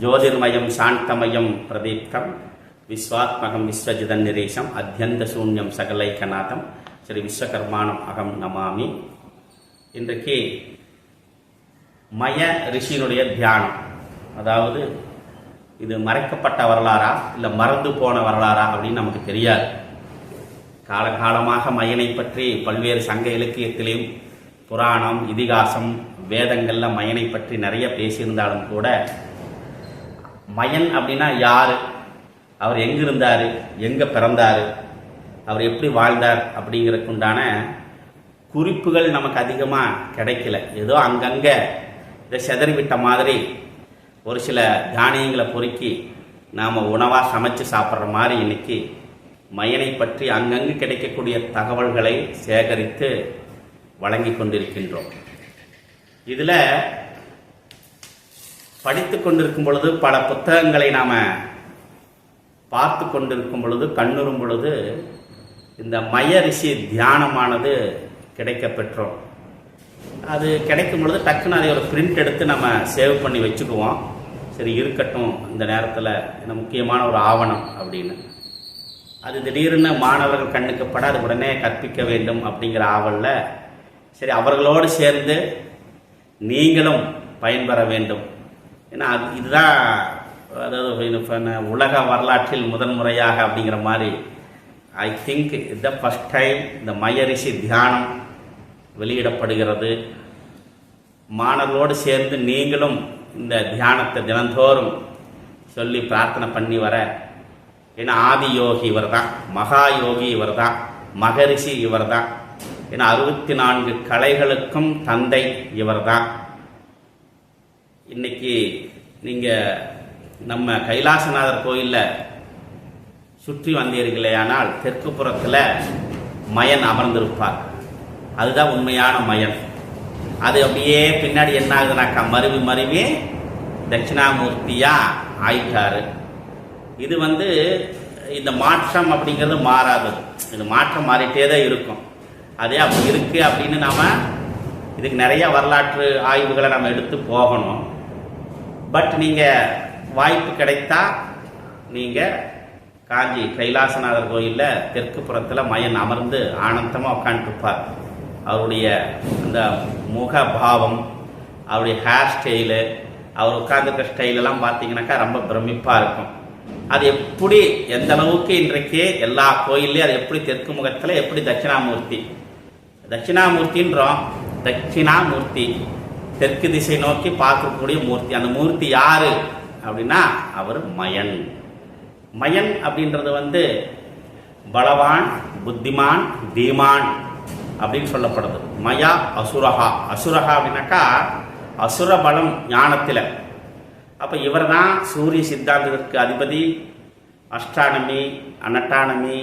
ஜோதிர்மயம் சாந்தமயம் பிரதீப்தம். விஸ்வாத்மகம் விஸ்வஜிதன் நிரேசம். அத்தியந்த சூன்யம் சகலைக்கநாதம் ஸ்ரீ விஸ்வகர்மானம் அகம் நமாமி. இன்றைக்கு மய ரிஷியினுடைய தியானம். அதாவது இது மறைக்கப்பட்ட வரலாறா? இல்லை மறந்து போன வரலாறா அப்படின்னு நமக்கு தெரியாது. காலகாலமாக மயனை பற்றி பல்வேறு சங்க இலக்கியத்திலையும் புராணம் இதிகாசம் வேதங்களில் மயனை பற்றி நிறைய பேசியிருந்தாலும் கூட மயன் அப்படின்னா யார்? அவர் எங்கே இருந்தார் எங்கே பிறந்தார்? அவர் எப்படி வாழ்ந்தார் அப்படிங்கிறதுக்கு உண்டான குறிப்புகள் நமக்கு அதிகமாக கிடைக்கல. ஏதோ அங்கங்கே இதை செதறிவிட்ட மாதிரி ஒரு சில தானியங்களை பொறுக்கி நாம் உணவாக சமைச்சு சாப்பிட்ற மாதிரி இன்னைக்கு மயனை பற்றி அங்கங்கு கிடைக்கக்கூடிய தகவல்களை சேகரித்து வழங்கி கொண்டிருக்கின்றோம். இதில் படித்து கொண்டிருக்கும் பொழுது பல புத்தகங்களை நாம் பார்த்து கொண்டிருக்கும் பொழுது கண்ணுறும் பொழுது இந்த மய ரிஷி தியானமானது கிடைக்க பெற்றோம். அது கிடைக்கும் பொழுது டக்குன்னு அதை ஒரு பிரிண்ட் எடுத்து நம்ம சேவ் பண்ணி வச்சுக்குவோம். சரி இருக்கட்டும் இந்த நேரத்தில் இந்த முக்கியமான ஒரு ஆவணம் அப்படின்னு. அது திடீர்னு மாணவர்கள் கண்ணுக்கு படாது உடனே கற்பிக்க வேண்டும் அப்படிங்கிற ஆவலில் சரி அவர்களோடு சேர்ந்து நீங்களும் பயன்பெற வேண்டும். ஏன்னா அது இதுதான் அதாவது என்ன, உலக வரலாற்றில் முதன்முறையாக அப்படிங்கிற மாதிரி I think the first time இந்த மயரிஷி தியானம் வெளியிடப்படுகிறது. மாணவர்களோடு சேர்ந்து நீங்களும் இந்த தியானத்தை தினந்தோறும் சொல்லி பிரார்த்தனை பண்ணி வர ஏன்னா ஆதி யோகி இவர் தான் மகா யோகி இவர் தான் மகரிஷி இவர் தான் ஏன்னா அறுபத்தி நான்கு கலைகளுக்கும் தந்தை இவர் தான் இன்னைக்கு நீங்கள் நம்ம கைலாசநாதர் கோயிலில் சுற்றி வந்தீர்களேயானால் தெற்கு புறத்தில் மயன் அமர்ந்திருப்பார். அதுதான் உண்மையான மயன். அது அப்படியே பின்னாடி என்ன ஆகுதுனாக்கா மருவி மருவி தட்சிணாமூர்த்தியாக ஆயிட்டார். இது வந்து இந்த மாற்றம் அப்படிங்கிறது மாறாது. இது மாற்றம் மாறிட்டே தான் இருக்கும். அதே அப்படி இருக்குது அப்படின்னு நாம் இதுக்கு நிறைய வரலாற்று ஆய்வுகளை நம்ம எடுத்து போகணும். பட் நீங்கள் வாய்ப்பு கிடைத்தா நீங்கள் காஞ்சி கைலாசநாதர் கோயிலில் தெற்கு புறத்தில் மயன் அமர்ந்து ஆனந்தமாக உட்காந்துருப்பார் அவருடைய அந்த முக பாவம் அவருடைய ஹேர் ஸ்டைலு அவர் உட்காந்துருக்க ஸ்டைலெல்லாம் பார்த்தீங்கன்னாக்கா ரொம்ப பிரமிப்பாக இருக்கும். அது எப்படி எந்த அளவுக்கு இன்றைக்கு எல்லா கோயில்லையும் அது எப்படி தெற்கு முகத்தில் எப்படி தட்சிணாமூர்த்தி? தட்சிணாமூர்த்தின்றோம். தட்சிணாமூர்த்தி. தெற்கு திசை நோக்கி பார்க்கக்கூடிய மூர்த்தி. அந்த மூர்த்தி யாரு? அப்படின்னா அவர் மயன். மயன் அப்படின்றது வந்து பலவான் புத்திமான் தீமான் அப்படின்னு சொல்லப்படுது. மயா அசுரஹா. அசுரஹா அப்படின்னாக்கா அசுர பலம் ஞானத்தில். அப்போ இவர் தான் சூரிய சித்தாந்தத்திற்கு அதிபதி. அஷ்டானமி அனட்டானமி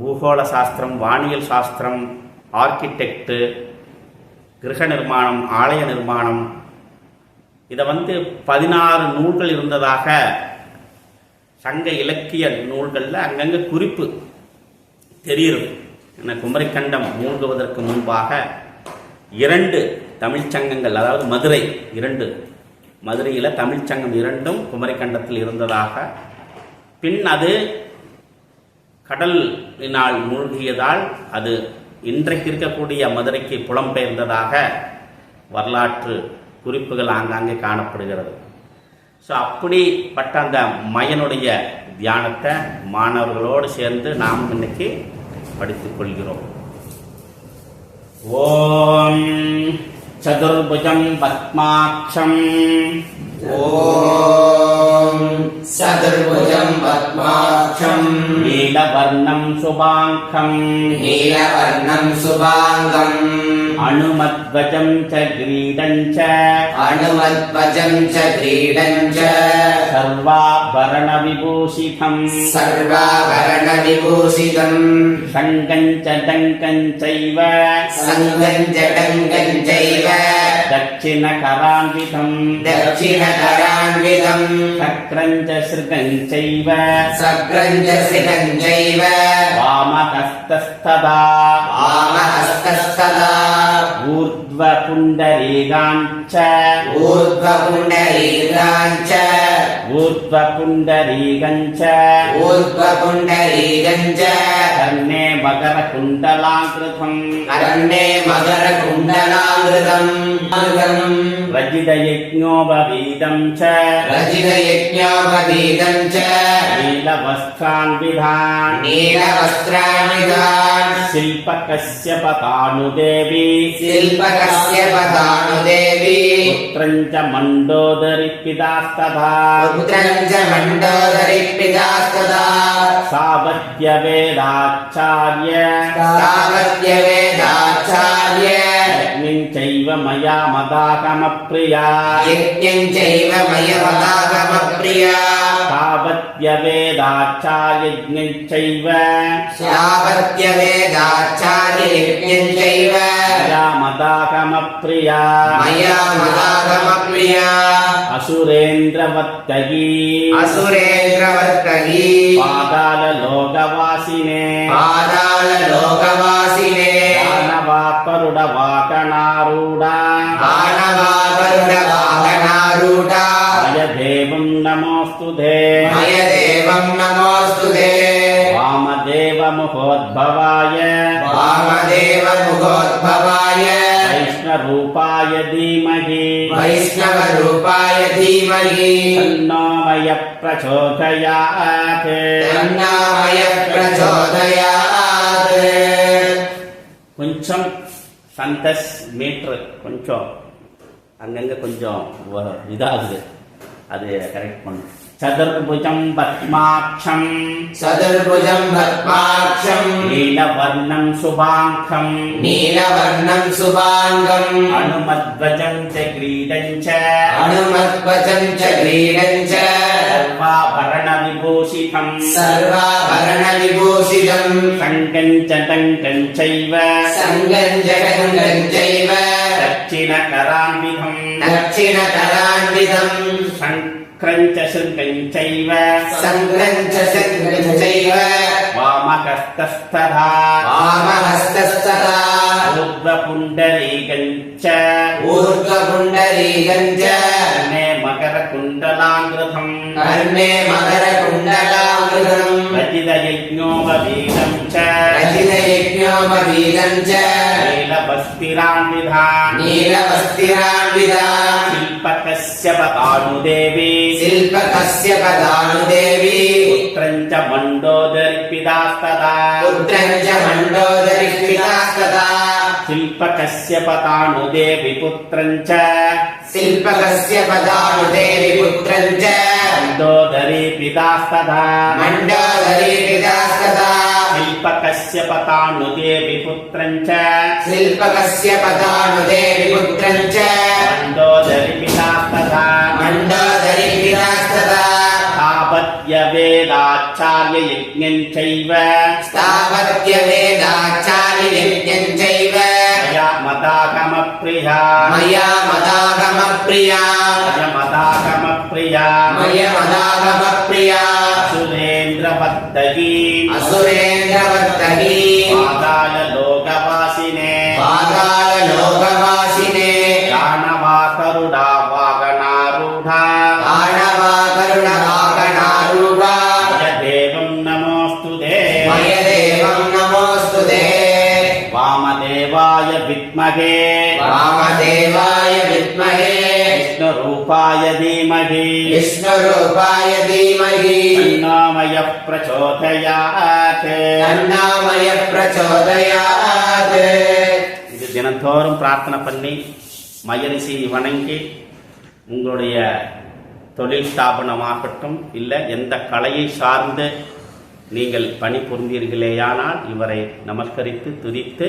பூகோள சாஸ்திரம் வானியல் சாஸ்திரம் ஆர்கிடெக்டு கிரக நிர்மாணம் ஆலய நிர்மாணம். இதை வந்து பதினாறு நூல்கள் இருந்ததாக சங்க இலக்கிய நூல்களில் அங்கங்கே குறிப்பு தெரியுது. என்ன குமரிக்கண்டம் மூழ்குவதற்கு முன்பாக இரண்டு தமிழ்ச்சங்கங்கள் அதாவது மதுரை இரண்டு மதுரையில் தமிழ்ச்சங்கம் இரண்டும் குமரிக்கண்டத்தில் இருந்ததாக. பின் அது கடலினால் மூழ்கியதால் அது இன்றைக்கு இருக்கக்கூடிய மதுரைக்கு புலம்பெயர்ந்ததாக வரலாற்று குறிப்புகள் ஆங்காங்கே காணப்படுகிறது. ஸோ அப்படிப்பட்ட அந்த மயனுடைய தியானத்தை மாணவர்களோடு சேர்ந்து நாம் இன்னைக்கு படித்துக் கொள்கிறோம். ஓம் சதுர்புஜம் பத்மாட்சம். ஓம் சதுர்புஜம் பத்மாட்சம். ஏ नीलवर्णं शुभाङ्गम् नीलवर्णं शुभाङ्गम् అణుమద్వచం చ గ్రీడం చ అణుమద్వచం చ గ్రీడం చ సర్వాభరణ విభూషితం సర్వాభరణ విభూషితం శంకం చ డంకం చైవ సంగం చ డంకం చైవ దక్షిణ కరాన్వితం దక్షిణ కరాన్వితం సక్రం చ సృగం చైవ సక్రం చ సృగం చైవ వామహస్తస్తదా వామహ ऊर्ध्व ऊर्ध्वपुण्डरीकाञ्च ऊर्ध्वपुण्डरीकाञ्च ऊर्ध्वपुण्डरीकञ्च ऊर्ध्वपुण्डरीकञ्च कर्णे मकरकुण्डलाकृतम् करण्डे मकरकुण्डलामृतम् मृगम् रजितयज्ञोपवीदम् च रजितयज्ञोपवीतम् च नीलवस्त्रान्विधान् नीलवस्त्राणिदान् शिल्पकस्य पतानुदेवी शिल्पकस्य पदानुदेवी पुत्रम् च मण्डोदरिपितास्तथा पुत्रम् च मण्डोदरिपितास्तदा सावत्यवेदाचार्य तावत्यवेदाचार्य यज्ञम् चैव मया मदाकमप्रिया यज्ञम् चैव मयमदागमप्रिया तावत्यवेदाचार्यज्ञम् चैव श्रावत्यवेदाचार्य यज्ञम् चैव मया मदाकमप्रिया मया मदागमप्रिया असुरेन्द्रवत्तगी असुरेन्द्रवर्तगी पादाललोकवासिने पादाललोकवासिने दानवाकरुडवाकणारूढा मानवागरुडवाहनारूढा देवं नमोऽस्तु ते मय देवम् नमोऽस्तु ते वामदेवमुखोद्भवाय वामदेवमुखोद्भवाय वैष्णरूपाय धीमहि वैष्णवरूपाय धीमहि तन्नो मय प्रचोदयात् तन्नामय प्रचोदयात् கொஞ்சம் சந்தஸ் மீட்ரு கொஞ்சம் அங்கங்க கொஞ்சம் வ- இதாகுது அது கரெக்ட் பண்ணு சதுர்புஜம் பத்மாட்சம். சதுர்புஜம் பத்மாட்சம். நீலவர்ணம் சுபாங்கம். நீலவர்ணம் சுபாங்கம். அனுமத்வஜம் ச கிரீடம் ச அனுமத்வஜம் ச கிரீடம் ச சர்வாபரண விபூஷிதம் சர்வாபரண விபூஷிதம் சங்கம் ச டங்கம் சைவ சங்கம் ச டங்கம் சைவ தட்சிண கராம்பிகம் दक्षिणकरान्वितम् सङ्क्रञ्च शृङ्गञ्चैव सङ्क्रञ्च शृङ्गञ्चैव वामहस्तस्तथा वामहस्तस्तथा ऊर्ध्वपुण्डरीकञ्च ऊर्ध्वपुण्डरीकञ्च कर्णे मकरकुण्डलाङ्कृतम् कर्णे मकरकुण्डलाङ्कृतम् रचितयज्ञोपवीतम् च रचित रचितयज्ञोपवीतम् च नीलवस्तिरान्विधान् नीलवस्तिरान्विता शिल्पकस्य पतानुदेवी शिल्पकस्य पदानुदेवी पुत्रम् च मण्डोदर्पितास्तदा पुत्रम् च मण्डोदरिष्टितास्तदा शिल्पकस्य पतानुदेवी पुत्रम् च शिल्पकस्य पदानुदेवी पुत्रम् च मण्डोदरीपितास्तदा मण्डोदरीपितास्तदा शिल्पकस्य पतानुदेवी पुत्रम् च शिल्पकस्य पदानुदेवी पुत्रम् च मण्डोदरिपितास्तदा मण्डोदरीपितास्तदा स्थापत्यवेदाचार्ययज्ञम् चैव स्थापत्यवेदाचार्ययज्ञम् चैव मया मदागमप्रिया मया मदागमप्रिया मदागमप्रिया मयमदागमप्रिया ఇంద్రవర్తకి అసురేంద్రవర్తకి మాతా विष्णुरूपाय धीमहि विष्णुरूपाय धीमहि तन्नोमयः प्रचोदयात् तन्नामय प्रचोदयात् இது தினந்தோறும் பிரார்த்தனை பண்ணி மயரிசி வணங்கி உங்களுடைய தொழில் ஸ்தாபனமாகட்டும் இல்லை எந்த கலையை சார்ந்து நீங்கள் பணிபுரிந்தீர்களேயானால் இவரை நமஸ்கரித்து துதித்து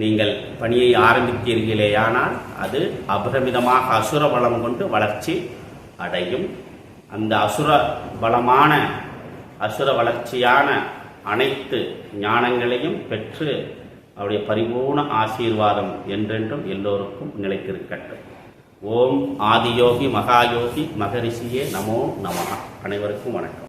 நீங்கள் பணியை ஆரம்பித்தீர்களேயானால் அது அபரிமிதமாக அசுர பலம் கொண்டு வளர்ச்சி அடையும். அந்த அசுர பலமான அசுர வளர்ச்சியான அனைத்து ஞானங்களையும் பெற்று அவருடைய பரிபூர்ண ஆசீர்வாதம் என்றென்றும் எல்லோருக்கும் நிலைத்திருக்கட்டும். ஓம் ஆதியோகி மகாயோகி மகரிஷியே நமோ நம அனைவருக்கும் வணக்கம்.